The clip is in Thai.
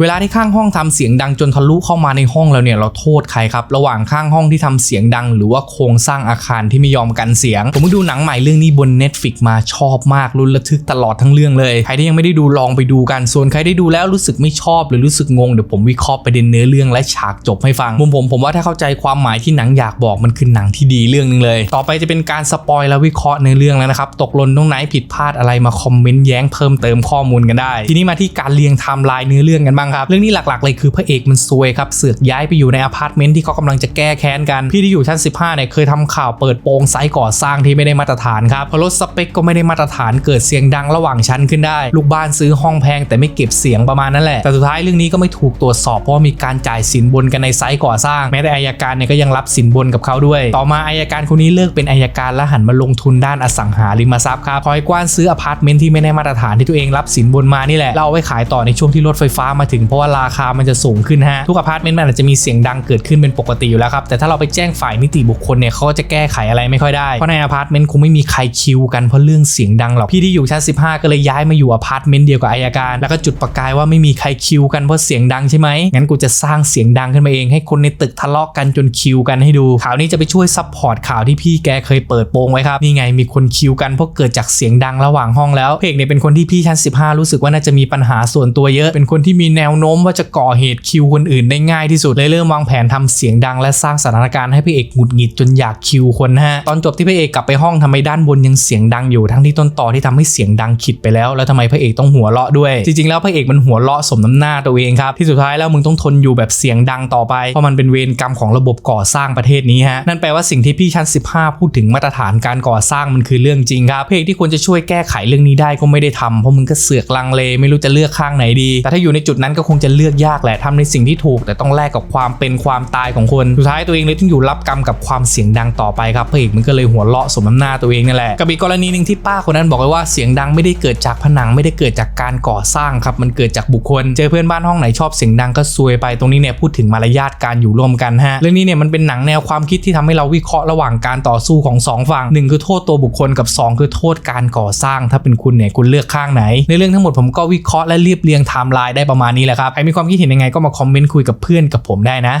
เวลาที่ข้างห้องทำเสียงดังจนทะลุเข้ามาในห้องแล้วเนี่ยเราโทษใครครับระหว่างข้างห้องที่ทำเสียงดัง หรือว่าโครงสร้างอาคารที่ไม่ยอมกันเสียง ผมเพิ่งดูหนังใหม่เรื่องนี้บน Netflix มาชอบมากรุนระทึกตลอดทั้งเรื่องเลย ใครที่ยังไม่ได้ดูลองไปดูกันส่วนใครได้ดูแล้วรู้สึกไม่ชอบหรือรู้สึกงงเดี๋ยวผมวิเคราะห์ประเด็นเนื้อเรื่องและฉากจบให้ฟังมุมผมผมว่าถ้าเข้าใจความหมายที่หนังอยากบอกมันคือหนังที่ดีเรื่องหนึงเลย ต่อไปจะเป็นการสปอยและวิเคราะห์ในอเรื่องแล้วนะครับตกหล่นตรงไหนผิดพลาดอะไรมาคอมเมนต์แย้งเพิ่มเติมข้อมูลกันได้ ทีนี้มาที่การเรียงไทม์ไลน์เนื้อเรื่องกันบ้างครับ เรื่องนี้หลักๆเลยคือพระเอกมันซวยครับเสือกย้ายไปอยู่ในอพาร์ตเมนต์ที่เขากำลังจะแก้แค้นกัน พี่ที่อยู่ชั้น 15เนี่ยเคยทำข่าวเปิดโปงไซต์ก่อสร้างที่ไม่ได้มาตรฐานครับพอลดสเปคก็ไม่ได้มาตรฐานเกิดเสียงดังระหว่างชั้นขึ้นได้ ลูกบ้านซื้อห้องแพงแต่ไม่เก็บเสียงประมาณนั้นแหละแต่สุดท้ายเรื่องนี้ก็ไม่ถูกตรวจสอบเพราะมีการจ่ายสินบนกันในไซต์ก่อสร้างแม้แต่อายการเนี่ยก็ยังรับสินบนกับเขาด้วย ต่อมาอายการคนนี้เลิกเป็นอายการและหันมาลงทุนด้านอสังหาริมทรัพย์ครับคอยกว้านซื้ออพาร์ตเมนต์ที่ไม่ได้มาตรฐานที่ตัวเองรับสินบนมานี่แหละเอาไว้ขายต่อในช่วงที่รถไฟฟ้ามาถึงเพราะว่าราคามันจะสูงขึ้นฮะทุกอพาร์ตเมนต์มันอาจจะมีเสียงดังเกิดขึ้นเป็นปกติอยู่แล้วครับแต่ถ้าเราไปแจ้งฝ่ายนิติบุคคลเนี่ยเขาก็จะแก้ไขอะไรไม่ค่อยได้เพราะในอพาร์ตเมนต์คงไม่มีใครคิวกันเพราะเรื่องเสียงดังหรอกพี่ที่อยู่ชั้น15 ก็เลยย้ายมาอยู่อพาร์ตเมนต์เดียวกับอายการ แล้วก็จุดประกายว่าไม่มีใครคิวกันเพราะเสียงดังใช่ไหมงั้นกูจะสร้างเสียงดังขึ้นมาเองให้คนในตึกทะเลาะกันจนคิวกันให้ดูข่าวนี้จะไปช่วยซัพพอร์ตข่าวที่พี่แกเคยเปิดโปงไว้ครับนี่ไงมีคนคิวกันเพราะเกิดจากเสียงดังระหว่างห้องแล้วเพกเนี่ยเป็นคนที่พี่ชั้น15 รู้สึกว่าน่าจะมีปัญหาส่วนตัวเยอะเป็นคนที่มีแนนวโน้มว่าจะก่อเหตุคิวคนอื่นได้ง่ายที่สุดเลยเริ่มวางแผนทำเสียงดังและสร้างสถานการณ์ให้พระเอกหงุดหงิดจนอยากคิวคนฮะตอนจบที่พระเอกกลับไปห้องทำไมด้านบนยังเสียงดังอยู่ทั้งที่ต้นต่อที่ทำให้เสียงดังขิดไปแล้ว แล้วทำไมพระเอกต้องหัวเราะด้วย จริงๆแล้วพระเอกมันหัวเราะสมน้ำหน้าตัวเองครับที่สุดท้ายแล้วมึงต้องทนอยู่แบบเสียงดังต่อไปเพราะมันเป็นเวรกรรมของระบบก่อสร้างประเทศนี้ฮะนั่นแปลว่าสิ่งที่พี่ชั้น 15 พูดถึงมาตรฐานการก่อสร้างมันคือเรื่องจริงครับพระเอกที่ควรจะช่วยแก้ไขเรื่องนี้ได้ก็ไม่ได้ทำเพราะมึงก็เสือกลังเลไม่รู้จะเลือกข้างไหนดี แต่ถ้าอยู่ในจุดนั้นก็คงจะเลือกยากแหละทำในสิ่งที่ถูก แต่ต้องแลกกับความเป็นความตายของคนสุดท้ายตัวเองเลยต้องอยู่รับกรรมกับความเสียงดังต่อไปครับพระเอกมันก็เลยหัวเราะสมน้ำหน้าตัวเองนั่นแหละกับอีกกรณีหนึ่งที่ป้าคนนั้นบอกไว้ว่าเสียงดังไม่ได้เกิดจากผนังไม่ได้เกิดจากการก่อสร้างครับมันเกิดจากบุคคล เจอเพื่อนบ้านห้องไหนชอบเสียงดังก็ซวยไปตรงนี้เนี่ยพูดถึงมารยาทการอยู่ร่วมกันฮะเรื่องนี้เนี่ยมันเป็นหนังแนวความคิดที่ทำให้เราวิเคราะห์ระหว่างการต่อสู้ของสองฝั่งหนึ่งคือโทษตัวบุคคลกับสองคือโทษการก่อสร้าง ถ้าเป็นคุณเนี่ยคุณเลือกข้างไหน ในเรื่องทั้งหมดผมก็วิเคราะห์และเรียบเรียงไทม์ไลน์ได้ประมาณนี้แหละครับ ใครมีความคิดเห็นยังไงก็มาคอมเมนต์คุยกับเพื่อนกับผมได้นะ